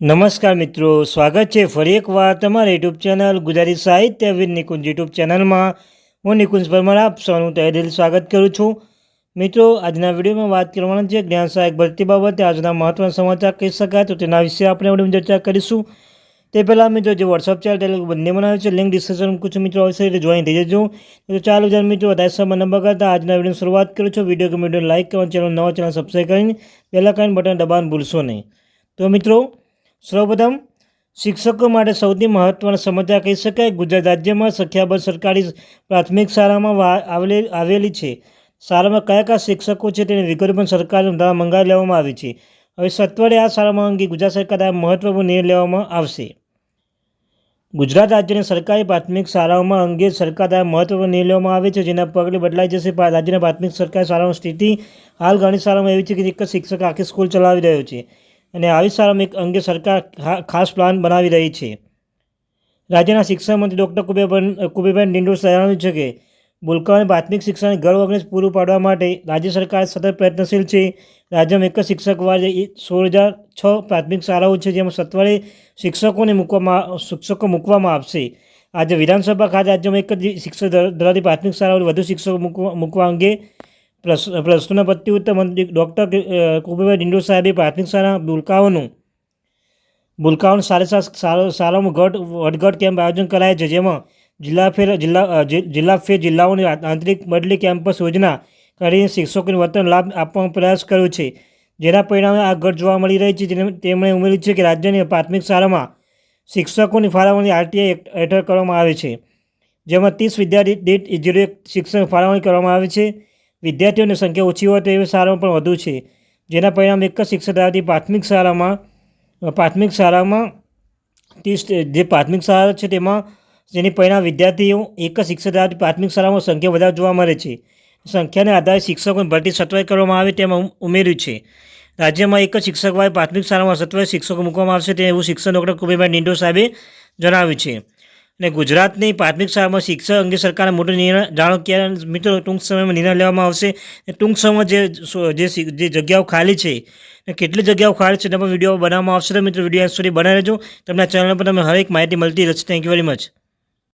નમસ્કાર મિત્રો, સ્વાગત છે ફરી એકવાર તમારા યુટ્યુબ ચેનલ ગુજરાતી સાહિત્ય વિદ નિકુંજ યુટ્યુબ ચેનલમાં. હું નિકુંજ પરમાર, આપ સૌનું તહેદિલ સ્વાગત કરું છું. મિત્રો, આજના વિડીયોમાં વાત કરવાના છે જ્ઞાન સહાયક ભરતી બાબતે. આજના મહત્વના સમાચાર કહી શકાય તો તેના વિશે આપણે વિડીયોમાં ચર્ચા કરીશું. તે પહેલાં મિત્રો, જે વોટ્સઅપ ચેનલ ટેલિગ્રામ બંને બનાવે છે. લિંક ડિસ્ક્રિપ્શન કુછ મિત્રો આવશે એટલે જોઈન થઈ જજો તો ચાલો હજાર મિત્રો વધારે સમય નંબર કરતાં આજના વીડિયો શરૂઆત કરું છું. વીડિયો કે વીડિયો લાઇક કરવાનું ચેનલ નવા ચેનલ સબસ્ક્રાઈબ કરીને પહેલાં કાંઈ બટન દબાણ ભૂલશો નહીં. તો મિત્રો સૌપ્રથમ શિક્ષકો માટે સૌથી મહત્ત્વના સમાચાર કહી શકાય. ગુજરાત રાજ્યમાં સંખ્યાબંધ સરકારી પ્રાથમિક શાળામાં આવેલી આવેલી છે. શાળામાં કયા કયા શિક્ષકો છે તેની વિગતો પણ સરકાર મંગાવી લેવામાં આવી છે. હવે સત્વરે આ શાળામાં અંગે ગુજરાત સરકાર દ્વારા મહત્વપૂર્ણ નિર્ણય લેવામાં આવશે. ગુજરાત રાજ્યની સરકારી પ્રાથમિક શાળાઓમાં અંગે સરકાર દ્વારા મહત્ત્વપૂર્ણ નિર્ણય લેવામાં આવે છે, જેના પગલે બદલાઈ જશે. રાજ્યના પ્રાથમિક સરકારી શાળાઓની સ્થિતિ હાલ ઘણી શાળાઓમાં એવી છે કે એક શિક્ષક આખી સ્કૂલ ચલાવી રહ્યો છે. અને આવી એક અંગે સરકાર ખાસ પ્લાન બનાવી રહી છે રાજ્યના શિક્ષણ મંત્રી ડૉક્ટર કુબેબન કુબેબેન ડિંડોર જણાવ્યું છે કે ભૂલકાઓને પ્રાથમિક શિક્ષણ ઘર વગર પૂરું પાડવા માટે રાજ્ય સરકાર સતત પ્રયત્નશીલ છે રાજ્યમાં એક જ શિક્ષક વારે સોળ હજાર છ પ્રાથમિક શાળાઓ છે જેમાં સત્વરે શિક્ષકોને મૂકવામાં શિક્ષકો મૂકવામાં આવશે આજે વિધાનસભા ખાતે રાજ્યમાં એક જ શિક્ષક ધરા- ધરાવતી પ્રાથમિક શાળાઓ વધુ શિક્ષકો મૂકવા મૂકવા અંગે પ્રશ્નોના પ્રત્યુત્તર ડૉક્ટર કુબેભાઈ ડિંડો સાહેબે પ્રાથમિક શાળા ભૂલકાઓનું ભૂલકાઓનું સાડે સાત શાળા શાળાઓમાં ઘટ, વટઘટ કેમ્પ આયોજન કરાય છે, જેમાં જિલ્લા ફેર, જિલ્લા જિલ્લા ફેર જિલ્લાઓની આંતરિક બદલી કેમ્પસ યોજના કરીને શિક્ષકોને વતન લાભ આપવાનો પ્રયાસ કર્યો છે. જેના પરિણામે આ ઘટ જોવા મળી રહી છે. તેમણે ઉમેર્યું છે કે રાજ્યની પ્રાથમિક શાળામાં શિક્ષકોની ફાળવણી આરટીઆઈ હેઠળ કરવામાં આવે છે. જેમાં ત્રીસ વિદ્યાર્થી દીઠ જીરો એક શિક્ષક ફાળવણી કરવામાં આવે છે. વિદ્યાર્થીઓની સંખ્યા ઓછી હોય તો એવી શાળાઓ પણ વધુ છે. જેના પરિણામે એક જ શિક્ષક ધરાવતી પ્રાથમિક શાળામાં પ્રાથમિક શાળામાં ત્રીસ જે પ્રાથમિક શાળા છે તેમાં જેની પરિણામ વિદ્યાર્થીઓ એક જ શિક્ષક ધરાવતી પ્રાથમિક શાળામાં સંખ્યા વધારે જોવા મળે છે. સંખ્યાને આધારે શિક્ષકોની ભરતી સત્વય કરવામાં આવે તેમાં ઉમેર્યું છે. રાજ્યમાં એક જ શિક્ષક વાય પ્રાથમિક શાળામાં સત્વય શિક્ષકો મૂકવામાં આવશે તે એવું શિક્ષણ ડૉક્ટર કુબેરભાઈ નિંડો સાહેબે જણાવ્યું છે. અને ગુજરાતની પ્રાથમિક શાળામાં શિક્ષક અંગે સરકારે મોટો નિર્ણય જાણો ક્યારે મિત્રો, ટૂંક સમયમાં નિર્ણય લેવામાં આવશે. ટૂંક સમયમાં જે જે જગ્યાઓ ખાલી છે કેટલી જગ્યાઓ ખાલી છે એના પર વીડિયો બનાવવામાં આવશે. તો મિત્રો, વીડિયો સુધી બનાવી રહેજો. તમને ચેનલ પર તમને હરેક માહિતી મળતી રહેશે. Thank you very much